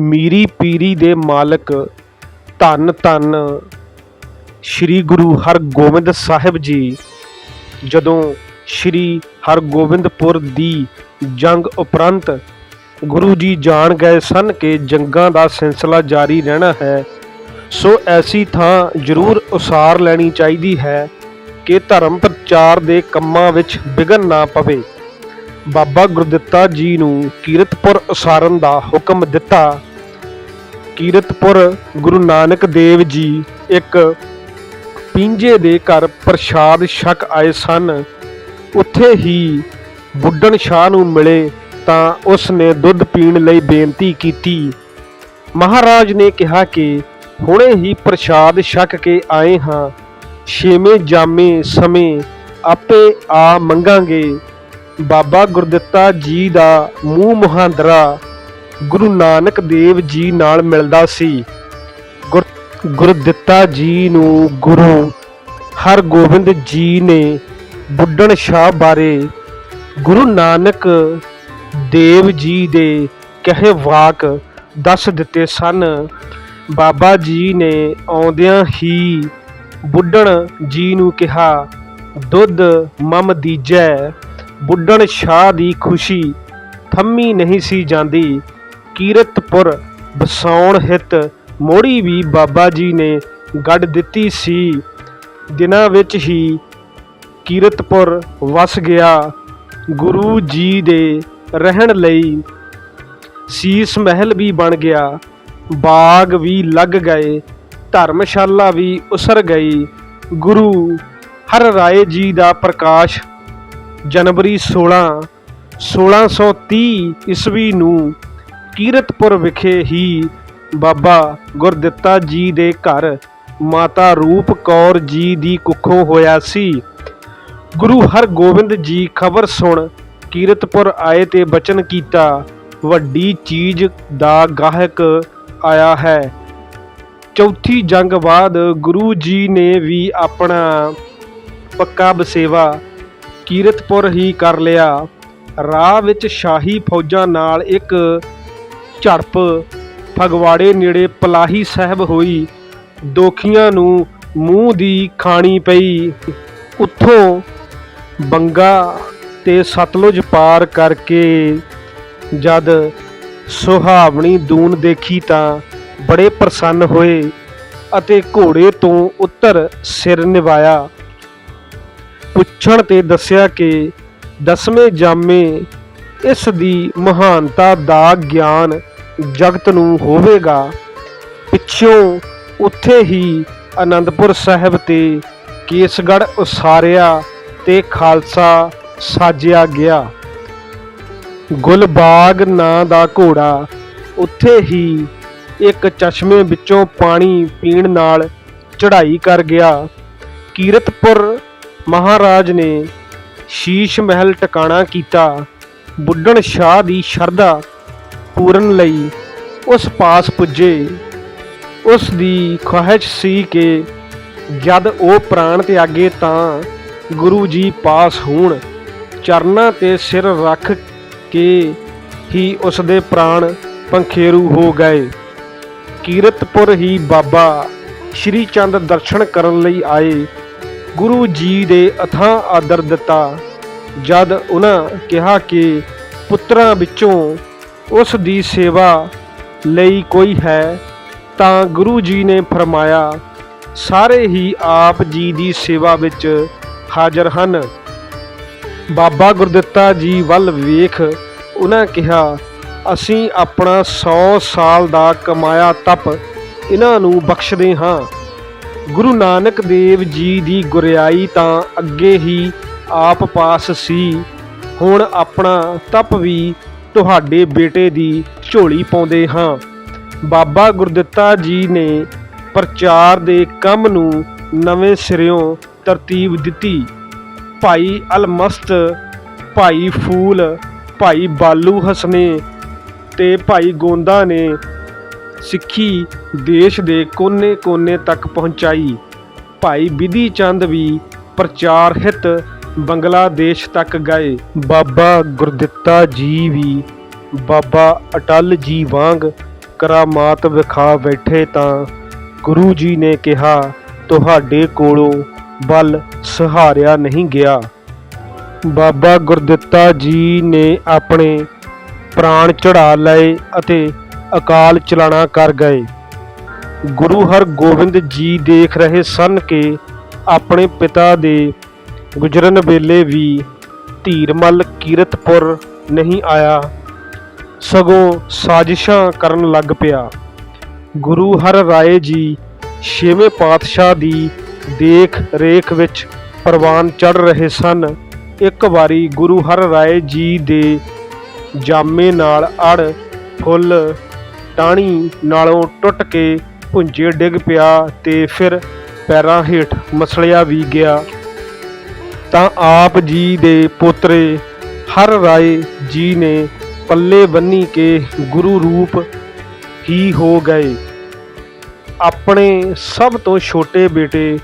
ਮੀਰੀ ਪੀਰੀ ਦੇ ਮਾਲਕ ਧੰਨ ਧੰਨ ਸ੍ਰੀ ਗੁਰੂ ਹਰਗੋਬਿੰਦ ਸਾਹਿਬ ਜੀ, ਜਦੋਂ ਸ੍ਰੀ ਹਰਗੋਬਿੰਦਪੁਰ ਦੀ ਜੰਗ ਉਪਰੰਤ ਗੁਰੂ ਜੀ ਜਾਣ ਗਏ ਸਨ ਕਿ ਜੰਗਾਂ ਦਾ ਸਿਲਸਿਲਾ ਜਾਰੀ ਰਹਿਣਾ ਹੈ, ਸੋ ਐਸੀ ਥਾਂ ਜ਼ਰੂਰ ਉਸਾਰ ਲੈਣੀ ਚਾਹੀਦੀ ਹੈ ਕਿ ਧਰਮ ਪ੍ਰਚਾਰ ਦੇ ਕੰਮਾਂ ਵਿੱਚ ਵਿਘਨ ਨਾ ਪਵੇ। ਬਾਬਾ ਗੁਰਦਿੱਤਾ ਜੀ ਨੂੰ ਕੀਰਤਪੁਰ ਉਸਾਰਨ ਦਾ ਹੁਕਮ ਦਿੱਤਾ। ਕੀਰਤਪੁਰ ਗੁਰੂ ਨਾਨਕ ਦੇਵ ਜੀ ਇੱਕ ਪਿੰਜੇ ਦੇ ਘਰ ਪ੍ਰਸ਼ਾਦ ਛਕ ਆਏ ਸਨ। ਉੱਥੇ ਹੀ ਬੁੱਢਣ ਸ਼ਾਹ ਨੂੰ ਮਿਲੇ ਤਾਂ ਉਸ ਨੇ ਦੁੱਧ ਪੀਣ ਲਈ ਬੇਨਤੀ ਕੀਤੀ। ਮਹਾਰਾਜ ਨੇ ਕਿਹਾ ਕਿ ਹੁਣੇ ਹੀ ਪ੍ਰਸ਼ਾਦ ਛਕ ਕੇ ਆਏ ਹਾਂ। ਛੇਵੇਂ ਜਾਮੇ ਸਮੇਂ ਆਪੇ ਆ ਮੰਗਾਂਗੇ। ਬਾਬਾ ਗੁਰਦਿੱਤਾ ਜੀ ਦਾ ਮੂੰਹ ਮੁਹਾਂਦਰਾ ਗੁਰੂ ਨਾਨਕ ਦੇਵ ਜੀ ਨਾਲ ਮਿਲਦਾ ਸੀ। ਗੁਰ ਗੁਰਦਿੱਤਾ ਜੀ ਨੂੰ ਗੁਰੂ ਹਰਗੋਬਿੰਦ ਜੀ ਨੇ ਬੁੱਢਣ ਸ਼ਾਹ ਬਾਰੇ ਗੁਰੂ ਨਾਨਕ ਦੇਵ ਜੀ ਦੇ ਕਹੇ ਵਾਕ ਦੱਸ ਦਿੱਤੇ ਸਨ। ਬਾਬਾ ਜੀ ਨੇ ਆਉਂਦਿਆਂ ਹੀ ਬੁੱਢਣ ਜੀ ਨੂੰ ਕਿਹਾ, ਦੁੱਧ ਮਮ ਦੀਜੈ, ਬੁੱਢਣ ਸ਼ਾਹ ਦੀ ਖੁਸ਼ੀ ਥੰਮੀ ਨਹੀਂ ਸੀ ਜਾਂਦੀ। ਕੀਰਤਪੁਰ ਵਸਾਉਣ ਹਿਤ ਮੋੜੀ ਵੀ ਬਾਬਾ ਜੀ ਨੇ ਗੱਡ ਦਿੱਤੀ ਸੀ। ਦਿਨਾਂ ਵਿੱਚ ਹੀ ਕੀਰਤਪੁਰ ਵਸ ਗਿਆ। ਗੁਰੂ ਜੀ ਦੇ ਰਹਿਣ ਲਈ ਸੀਸ ਮਹਿਲ ਵੀ ਬਣ ਗਿਆ। ਬਾਗ ਵੀ ਲੱਗ ਗਏ, ਧਰਮਸ਼ਾਲਾ ਵੀ ਉਸਰ ਗਈ। ਗੁਰੂ ਹਰ ਰਾਏ ਜੀ ਦਾ ਪ੍ਰਕਾਸ਼ ਜਨਵਰੀ 16 1630 ਈਸਵੀ ਨੂੰ ਕੀਰਤਪੁਰ ਵਿਖੇ ਹੀ ਬਾਬਾ ਗੁਰਦਿੱਤਾ ਜੀ ਦੇ ਘਰ ਮਾਤਾ ਰੂਪ ਕੌਰ ਜੀ ਦੀ ਕੁੱਖੋਂ ਹੋਇਆ ਸੀ। ਗੁਰੂ ਹਰਗੋਬਿੰਦ ਜੀ ਖਬਰ ਸੁਣ ਕੀਰਤਪੁਰ ਆਏ ਤੇ ਬਚਨ ਕੀਤਾ, ਵੱਡੀ ਚੀਜ਼ ਦਾ ਗਾਹਕ ਆਇਆ ਹੈ। ਚੌਥੀ ਜੰਗ ਬਾਅਦ ਗੁਰੂ ਜੀ ਨੇ ਵੀ ਆਪਣਾ ਪੱਕਾ ਬਸੇਵਾ ਕੀਰਤਪੁਰ ਹੀ ਕਰ ਲਿਆ। ਰਾਹ ਵਿੱਚ ਸ਼ਾਹੀ ਫੌਜਾਂ ਨਾਲ ਇੱਕ ਝੜਪ। ਫਗਵਾੜੇ ਨੇੜੇ ਪਲਾਹੀ ਸਾਹਿਬ ਹੋਈ। ਦੋਖੀਆਂ ਨੂੰ ਮੂੰਹ ਦੀ ਖਾਣੀ ਪਈ। ਉੱਥੋਂ ਬੰਗਾ ਤੇ ਸਤਲੁਜ ਪਾਰ ਕਰਕੇ ਜਦ ਸੁਹਾਵਣੀ ਦੂਨ ਦੇਖੀ ਤਾਂ ਬੜੇ ਪ੍ਰਸੰਨ ਹੋਏ ਅਤੇ ਘੋੜੇ ਤੋਂ ਉੱਤਰ ਸਿਰ ਨਿਵਾਇਆ। ਪੁੱਛਣ ਤੇ ਦੱਸਿਆ ਕਿ ਦਸਵੇਂ ਜਾਮੇ ਇਸ ਦੀ ਮਹਾਨਤਾ ਦਾ ਗਿਆਨ ਜਗਤ ਨੂੰ ਹੋਵੇਗਾ, ਪਿੱਛੋਂ ਉੱਥੇ ਹੀ ਆਨੰਦਪੁਰ ਸਾਹਿਬ ਤੇ ਕੇਸਗੜ੍ਹ ਉਸਾਰਿਆ ਤੇ ਖਾਲਸਾ ਸਾਜਿਆ ਗਿਆ। ਗੁਲਬਾਗ ਨਾਂ ਦਾ ਘੋੜਾ ਉੱਥੇ ਹੀ ਇੱਕ ਚਸ਼ਮੇ ਵਿੱਚੋਂ ਪਾਣੀ ਪੀਣ ਨਾਲ ਚੜ੍ਹਾਈ ਕਰ ਗਿਆ। ਕੀਰਤਪੁਰ ਮਹਾਰਾਜ ਨੇ ਸ਼ੀਸ਼ ਮਹਿਲ ਟਿਕਾਣਾ ਕੀਤਾ। ਬੁੱਢਣ ਸ਼ਾਹ ਦੀ ਸ਼ਰਧਾ ਪੂਰਨ ਲਈ ਉਸ ਪਾਸ ਪੁੱਜੇ। ਉਸ ਦੀ ਖਵਾਹਿਸ਼ ਸੀ ਕਿ ਜਦ ਉਹ ਪ੍ਰਾਣ ਤਿਆਗੇ ਤਾਂ ਗੁਰੂ ਜੀ ਪਾਸ ਹੋਣ। ਚਰਨਾਂ ਤੇ ਸਿਰ ਰੱਖ ਕੇ ਹੀ ਉਸ ਦੇ ਪ੍ਰਾਣ ਪੰਖੇਰੂ ਹੋ ਗਏ। ਕੀਰਤਪੁਰ ਹੀ ਬਾਬਾ ਸ਼੍ਰੀ ਚੰਦ ਦਰਸ਼ਨ ਕਰਨ ਲਈ ਆਏ। ਗੁਰੂ ਜੀ ਦੇ ਅਥਾਂ ਆਦਰ ਦਿੱਤਾ। ਜਦ ਉਹਨਾਂ ਕਿਹਾ ਕਿ ਪੁੱਤਰਾਂ ਵਿੱਚੋਂ ਉਸ ਦੀ ਸੇਵਾ ਲਈ ਕੋਈ ਹੈ, ਤਾਂ ਗੁਰੂ ਜੀ ਨੇ ਫਰਮਾਇਆ, ਸਾਰੇ ਹੀ ਆਪ ਜੀ ਦੀ ਸੇਵਾ ਵਿੱਚ ਹਾਜ਼ਰ ਹਨ। ਬਾਬਾ ਗੁਰਦਿੱਤਾ ਜੀ ਵੱਲ ਵੇਖ, ਉਹਨਾਂ ਕਿਹਾ, ਅਸੀਂ ਆਪਣਾ 100 ਸਾਲ ਦਾ ਕਮਾਇਆ ਤਪ ਇਹਨਾਂ ਨੂੰ ਬਖਸ਼ਦੇ ਹਾਂ। ਗੁਰੂ ਨਾਨਕ ਦੇਵ ਜੀ ਦੀ ਗੁਰਿਆਈ ਤਾਂ ਅੱਗੇ ਹੀ ਆਪ ਪਾਸ ਸੀ, ਹੁਣ ਆਪਣਾ ਤਪ ਵੀ ਤੁਹਾਡੇ ਬੇਟੇ ਦੀ ਝੋਲੀ ਪਾਉਂਦੇ ਹਾਂ। ਬਾਬਾ ਗੁਰਦਿੱਤਾ ਜੀ ਨੇ ਪ੍ਰਚਾਰ ਦੇ ਕੰਮ ਨੂੰ ਨਵੇਂ ਸਿਰਿਓਂ ਤਰਤੀਬ ਦਿੱਤੀ। ਭਾਈ ਅਲਮਸਤ, ਭਾਈ ਫੂਲ, ਭਾਈ ਬਾਲੂ ਹਸਨੇ ਤੇ ਭਾਈ ਗੋਂਦਾ ਨੇ ਸਿੱਖੀ ਦੇਸ਼ ਦੇ ਕੋਨੇ-ਕੋਨੇ ਤੱਕ ਪਹੁੰਚਾਈ। ਭਾਈ ਵਿਧੀ ਚੰਦ ਵੀ ਪ੍ਰਚਾਰ ਹਿਤ ਬੰਗਲਾਦੇਸ਼ ਤੱਕ ਗਏ। ਬਾਬਾ ਗੁਰਦਿੱਤਾ ਜੀ ਵੀ ਬਾਬਾ ਅਟਲ ਜੀ ਵਾਂਗ ਕਰਾਮਾਤ ਵਿਖਾ ਬੈਠੇ ਤਾਂ ਗੁਰੂ ਜੀ ਨੇ ਕਿਹਾ, ਤੁਹਾਡੇ ਕੋਲੋਂ ਬਲ ਸਹਾਰਿਆ ਨਹੀਂ ਗਿਆ। ਬਾਬਾ ਗੁਰਦਿੱਤਾ ਜੀ ਨੇ ਆਪਣੇ ਪ੍ਰਾਣ ਚੜਾ ਲਏ ਅਤੇ ਅਕਾਲ ਚਲਾਣਾ ਕਰ ਗਏ। ਗੁਰੂ ਹਰਗੋਬਿੰਦ ਜੀ ਦੇਖ ਰਹੇ ਸਨ ਕਿ ਆਪਣੇ ਪਿਤਾ ਦੇ ਗੁਜਰਨ ਵੇਲੇ ਵੀ ਧੀਰਮਲ ਕੀਰਤਪੁਰ ਨਹੀਂ ਆਇਆ। ਸਗੋਂ ਸਾਜ਼ਿਸ਼ਾਂ ਕਰਨ ਲੱਗ ਪਿਆ। ਗੁਰੂ ਹਰ ਰਾਏ ਜੀ ਛੇਵੇਂ ਪਾਤਸ਼ਾਹ ਦੀ ਦੇਖ ਰੇਖ ਵਿੱਚ ਪ੍ਰਵਾਨ ਚੜ ਰਹੇ ਸਨ। ਇੱਕ ਵਾਰੀ ਗੁਰੂ ਹਰ ਰਾਏ ਜੀ ਦੇ ਜਾਮੇ ਨਾਲ ਅੜ ਫੁੱਲ ਟਾਣੀ ਨਾਲੋਂ ਟੁੱਟ ਕੇ ਭੁੰਜੇ ਡਿੱਗ ਪਿਆ ਤੇ ਫਿਰ ਪੈਰਾਂ ਹੇਠ ਮਸਲਿਆ ਵੀ ਗਿਆ। ਤਾਂ ਆਪ ਜੀ ਦੇ ਪੋਤਰੇ ਹਰ ਰਾਏ ਜੀ ਨੇ ਪੱਲੇ ਬੰਨੀ ਕੇ ਗੁਰੂ ਰੂਪ ਹੀ ਹੋ ਗਏ। ਆਪਣੇ ਸਭ ਤੋਂ ਛੋਟੇ ਬੇਟੇ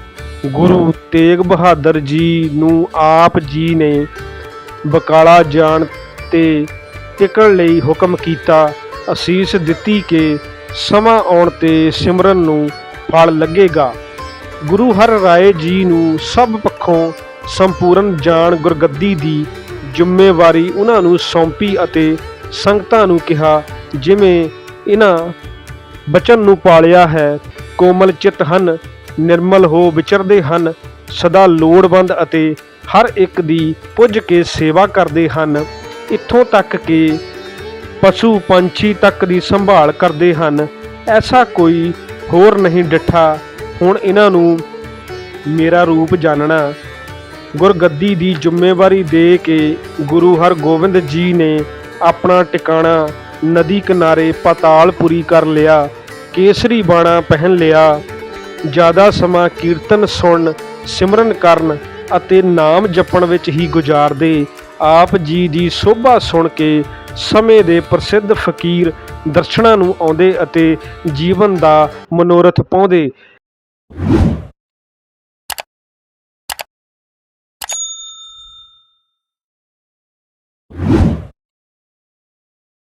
ਗੁਰੂ ਤੇਗ ਬਹਾਦਰ ਜੀ ਨੂੰ ਆਪ ਜੀ ਨੇ ਬਕਾਲਾ ਜਾਣ ਤੇ ਟਿਕਣ ਲਈ ਹੁਕਮ ਕੀਤਾ, ਅਸੀਸ ਦਿੱਤੀ ਕਿ ਸਮਾਂ ਆਉਣ ਤੇ ਸਿਮਰਨ ਨੂੰ ਫਲ ਲੱਗੇਗਾ। ਗੁਰੂ ਹਰ ਰਾਏ ਜੀ ਨੂੰ ਸਭ ਪੱਖੋਂ ਸੰਪੂਰਨ ਜਾਣ ਗੁਰਗੱਦੀ ਦੀ ਜ਼ਿੰਮੇਵਾਰੀ ਉਹਨਾਂ ਨੂੰ ਸੌਂਪੀ ਅਤੇ ਸੰਗਤਾਂ ਨੂੰ ਕਿਹਾ, ਜਿਵੇਂ ਇਹਨਾਂ ਬਚਨ ਨੂੰ ਪਾਲਿਆ ਹੈ, ਕੋਮਲ ਚਿੱਤ ਹਨ, ਨਿਰਮਲ ਹੋ ਵਿਚਰਦੇ ਹਨ, ਸਦਾ ਲੋੜਵੰਦ ਅਤੇ ਹਰ ਇੱਕ ਦੀ ਪੁੱਜ ਕੇ ਸੇਵਾ ਕਰਦੇ ਹਨ। ਇੱਥੋਂ ਤੱਕ ਕਿ ਪਸ਼ੂ ਪੰਛੀ ਤੱਕ ਦੀ ਸੰਭਾਲ ਕਰਦੇ ਹਨ। ਐਸਾ ਕੋਈ ਹੋਰ ਨਹੀਂ ਡਿੱਠਾ। ਹੁਣ ਇਹਨਾਂ ਨੂੰ ਮੇਰਾ ਰੂਪ ਜਾਣਨਾ ਗੁਰਗੱਦੀ ਦੀ ਜ਼ਿੰਮੇਵਾਰੀ ਦੇ ਕੇ ਗੁਰੂ ਹਰਗੋਬਿੰਦ ਜੀ ਨੇ ਆਪਣਾ ਟਿਕਾਣਾ ਨਦੀ ਕਿਨਾਰੇ ਪਤਾਲਪੁਰੀ ਕਰ ਲਿਆ, ਕੇਸਰੀ ਬਾਣਾ ਪਹਿਨ ਲਿਆ। ਜ਼ਿਆਦਾ ਸਮਾਂ ਕੀਰਤਨ ਸੁਣਨ ਸਿਮਰਨ ਕਰਨ ਅਤੇ ਨਾਮ ਜਪਣ ਵਿੱਚ ਹੀ ਗੁਜ਼ਾਰਦੇ, ਆਪ ਜੀ ਦੀ ਸੋਭਾ ਸੁਣ ਕੇ ਸਮੇਂ ਦੇ ਪ੍ਰਸਿੱਧ ਫਕੀਰ ਦਰਸ਼ਨਾਂ ਨੂੰ ਆਉਂਦੇ ਅਤੇ ਜੀਵਨ ਦਾ ਮਨੋਰਥ ਪਾਉਂਦੇ।